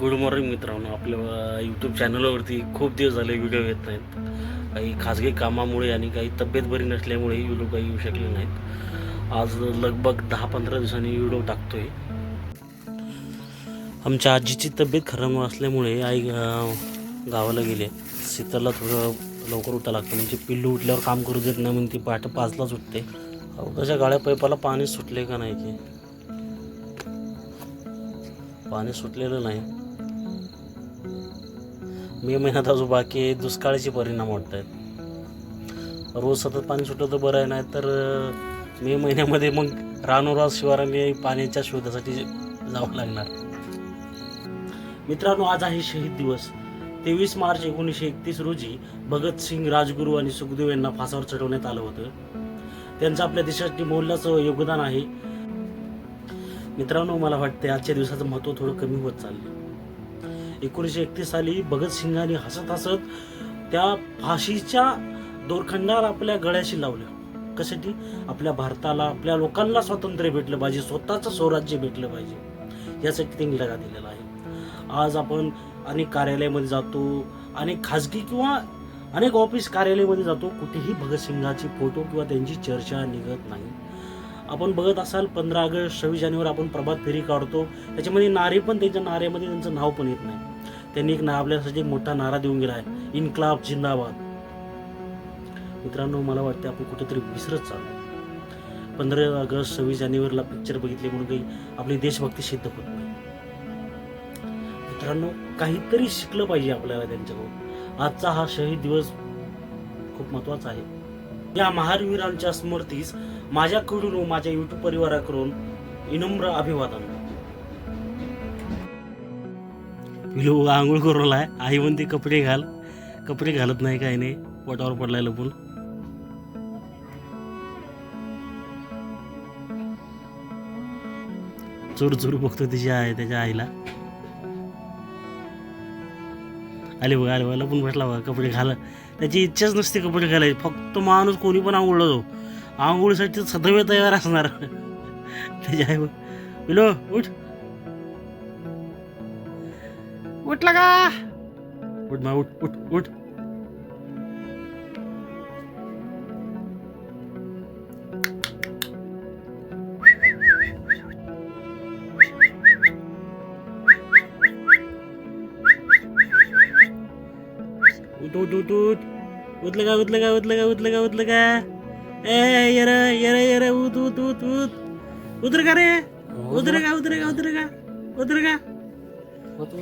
Good morning मित्रांनो. आपल्या YouTube चॅनलवरती खूप दिवस झाले व्हिडिओ येत नाहीत. काही खाजगी कामामुळे आणि काही तब्येत बरी नसल्यामुळे व्हिडिओ काही येऊ शकले नाहीत. आज लगभग दहा पंधरा दिवसांनी व्हिडिओ टाकतोय. आमच्या आजीची तब्येत खराब असल्यामुळे आई गावाला गेले. शीतलला थोडं लवकर उठा लागतं. म्हणजे पिल्लू उठल्यावर काम करू देत नाही म्हणून ती पहाटे पाचलाच उठते. अहो गाळ्या पैपाला पाणी सुटले का नाही की पाणी सुटलेलं नाही. मे महिन्यात अजून बाकी आहे. दुष्काळाचे परिणाम वाटत आहेत. रोज सतत पाणी सुटलं तर बरं आहे नाही तर मे महिन्यामध्ये मग रानोराज शिवाराने पाण्याच्या शोधासाठी जावं लागणार. मित्रांनो आज आहे शहीद दिवस. तेवीस मार्च एकोणीसशे एकतीस रोजी भगतसिंग राजगुरू आणि सुखदेव यांना फासावर चढवण्यात आलं होतं. त्यांचं आपल्या देशासाठी मोलाचं योगदान आहे. मित्रांनो मला वाटते आजच्या दिवसाचं महत्त्व थोडं कमी होत चाललं एकोणीसशे एकतीस साली भगतसिंगाने हसत हसत त्या फाशीच्या दोरखंडाला आपल्या गळ्याशी लावलं. कशासाठी? आपल्या भारताला आपल्या लोकांना स्वातंत्र्य भेटलं पाहिजे स्वतःचं स्वराज्य भेटलं पाहिजे. यासाठी त्यांनी लढा दिलेला आहे. आज आपण अनेक कार्यालयामध्ये जातो अनेक खाजगी किंवा अनेक ऑफिस कार्यालयामध्ये जातो कुठेही भगतसिंगाची फोटो किंवा त्यांची चर्चा निघत नाही. आपण बघत असाल पंधरा ऑगस्ट सव्वीस जानेवारी आपण प्रभात फेरी काढतो. त्याच्यामध्ये नारे पण त्यांच्या नाऱ्यामध्ये त्यांचं नाव पण येत नाही. त्यांनी एक ना आपल्यासाठी एक मोठा नारा देऊन गेला आहे. इन्क्लाब जिंदाबाद. मित्रांनो मला वाटते आपण कुठेतरी विसरत चाललो पंधरा ऑगस्ट सव्वीस जानेवारीला पिक्चर बघितले म्हणून काही आपली देशभक्ती सिद्ध होत नाही. मित्रांनो काहीतरी शिकलं पाहिजे आपल्याला त्यांच्याकडून. आजचा हा शहीद दिवस खूप महत्त्वाचा आहे. या महावीरांच्या स्मृतीस माझ्याकडून व माझ्या युट्यूब परिवाराकडून विनम्र अभिवादन. पिलू आंघोळ करून आहे आई म्हणते कपडे घाल. कपडे घालत नाही काही नाही. पोटावर पडलाय लपून. चोर चोर बघतो तिची आहे त्याच्या आईला. आले बघा आले बघा लपून बसला बघा कपडे घाल. त्याची इच्छाच नसते कपडे घालायची. फक्त माणूस कोणी पण आंघोळला जाऊ. आंघोळीसाठी सदैव तयार असणार. पिलो उठ. उठला का? उठ मा उठ उठ उठ. उठ उठ उठ उठ. उठलं का उठलं का उठलं का उठलं का उठलं का? ए येर येर येर उठ उठ उठ उठ उतर का रे उतर का उतर का उतर का उतर का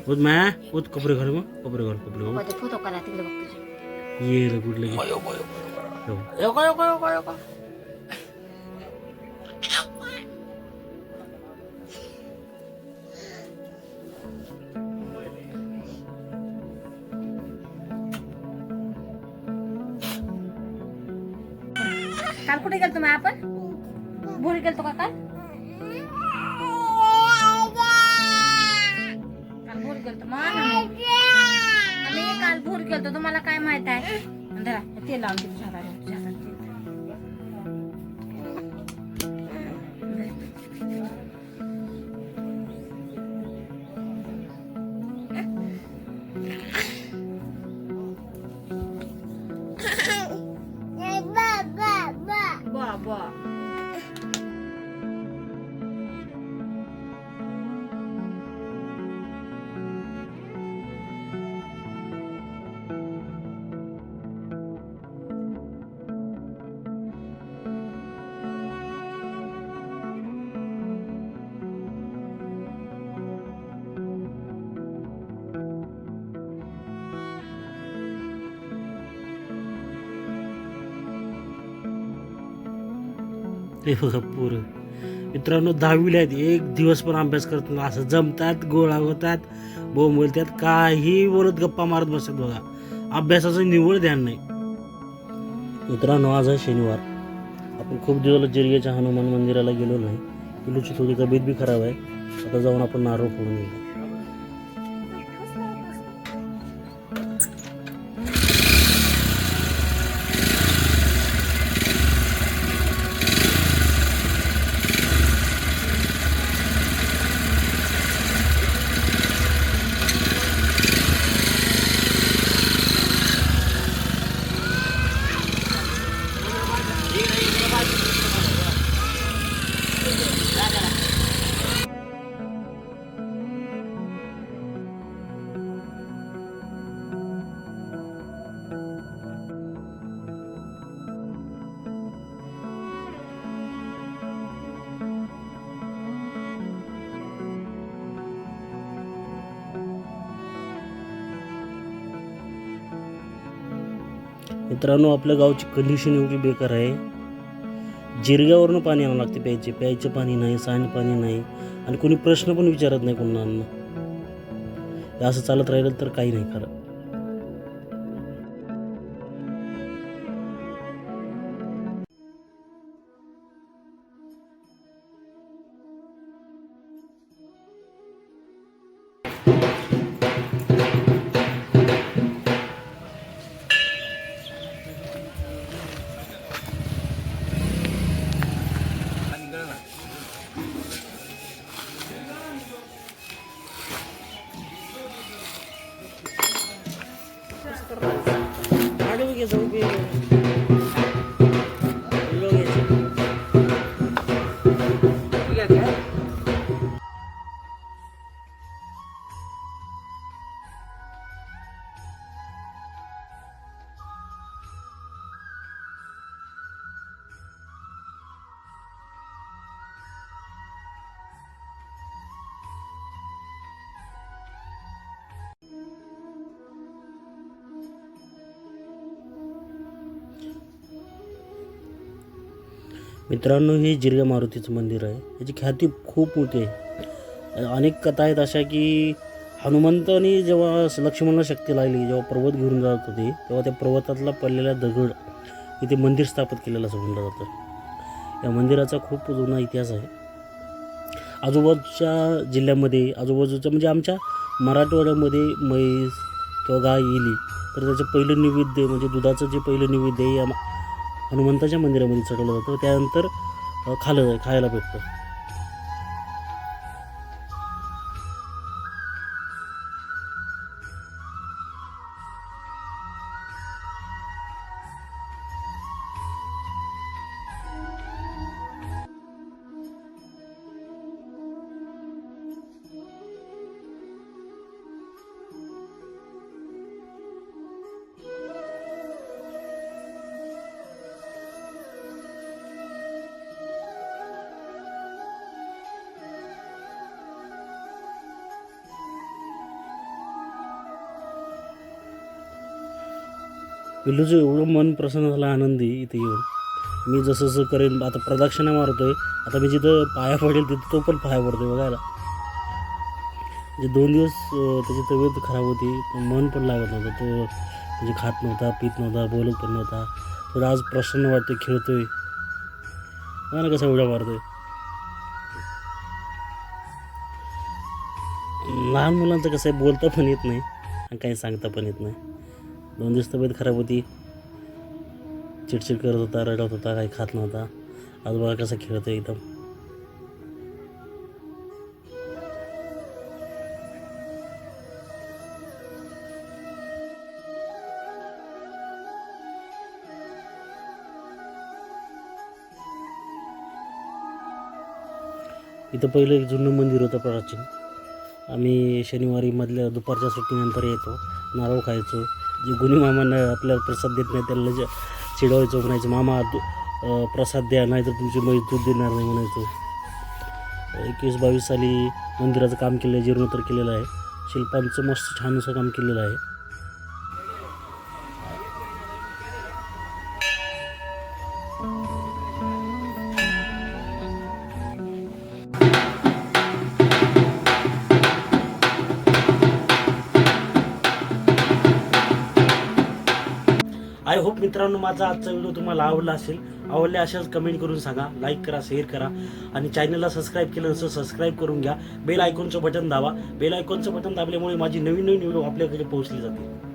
उठ मा उठ कपडे घाल मग कपडे घाल कपडे घाल फोटो काढा तिकडे बघ तुझे ये रे कुठले काल कुठे गेलतो मग आपण? भोरी गेलतो का काल? काल भोर गेलतो. मग आम्ही काल भोर गेलतो. तुम्हाला काय माहीत आहे? धरा ते लावून ते बघा पोरं. मित्रांनो दहावीला आहेत. एक दिवस पण अभ्यास करत नाही. असं जमतात गोळा होतात बोंब बोलतात काही बोलत गप्पा मारत बसतात बघा. अभ्यासाचं निवड ध्यान नाही. मित्रांनो आज आहे शनिवार. आपण खूप दिवस जिरगेच्या हनुमान मंदिराला गेलो नाही. पिलूची थोडी तब्येत बी खराब आहे. आता जाऊन आपण नारळ फोडून येऊ. मित्रांनो आपल्या गावची कंडिशन एवढी बेकार आहे. जिरग्यावरनं पाणी आणावं लागते प्यायचे. प्यायचं पाणी नाही सांडपाणी नाही आणि कोणी प्रश्न पण विचारत नाही कोणाला. हे असं चालत राहिलं तर काही नाही खरं. मित्रांनो हे जिरगा मारुतीचं मंदिर आहे. याची ख्याती खूप मोठी आहे. अनेक कथा आहेत अशा की हनुमंताने जेव्हा लक्ष्मणला शक्ती लागली जेव्हा पर्वत घेऊन जात होते तेव्हा त्या पर्वतातला पडलेला दगड इथे मंदिर स्थापित केलेलं समजलं जातं. या मंदिराचा खूप जुना इतिहास आहे. आजूबाजूच्या जिल्ह्यामध्ये आजूबाजूच्या म्हणजे आमच्या मराठवाड्यामध्ये म्हैस किंवा गाय येली तर त्याचं पहिलं नैवेद्य म्हणजे दुधाचं जे पहिलं नैवेद्य आहे या हनुमंताच्या मंदिरामध्ये चढवलं जातं. त्यानंतर खालं खायला भेटतं. पिल्लूचं एवढं मन प्रसन्न झालं आनंदी इथे येऊन. मी जसं जसं करेन आता प्रदक्षिणा मारतोय आता मी जिथं पाया पडेल तिथं तो पण पाया पडतोय बघायला. म्हणजे दोन दिवस त्याची तब्येत खराब होती पण मन पण लागत नव्हतं तो म्हणजे खात नव्हता पित नव्हता बोलत पण नव्हता. थोडं आज प्रसन्न वाटतोय खेळतोय. बघा ना कसा उड्या मारतोय. लहान मुलांचं कसं आहे बोलता पण येत नाही आणि काही सांगता पण येत नाही. दोन दिवस तब्येत खराब होती. चिडचिड करत होता रडत होता काही खात नव्हता. आज बघा कसा खेळतो एकदम. इथं पहिलं एक जुनं मंदिर होतं प्राचीन. आम्ही शनिवारी मधल्या दुपारच्या सुट्टीनंतर येतो नारळ खायचो. जे गुन्हे मामांना आपल्याला प्रसाद देत नाही त्याला जे चिडवायचो म्हणायचं मामा प्रसाद द्या नाही तर तुमची मजदूर दूध देणार नाही म्हणायचो. एकवीस बावीस साली मंदिराचं काम केलं आहे जीर्णोत्तर केलेलं आहे. शिल्पांचं मस्त छान असं काम केलेलं आहे. आय होप मित्रांनो माझा आजचा व्हिडिओ तुम्हाला आवडला असेल आवडले असेल कमेंट करून सांगा लाईक करा शेअर करा आणि चॅनलला सबस्क्राईब केलं नसेल सबस्क्राईब करून घ्या. बेल आयकॉनचं बटन दाबा. बेल आयकॉनचं बटन दाबल्यामुळे माझी नवीन नवीन व्हिडिओ आपल्याकडे पोहोचली जाते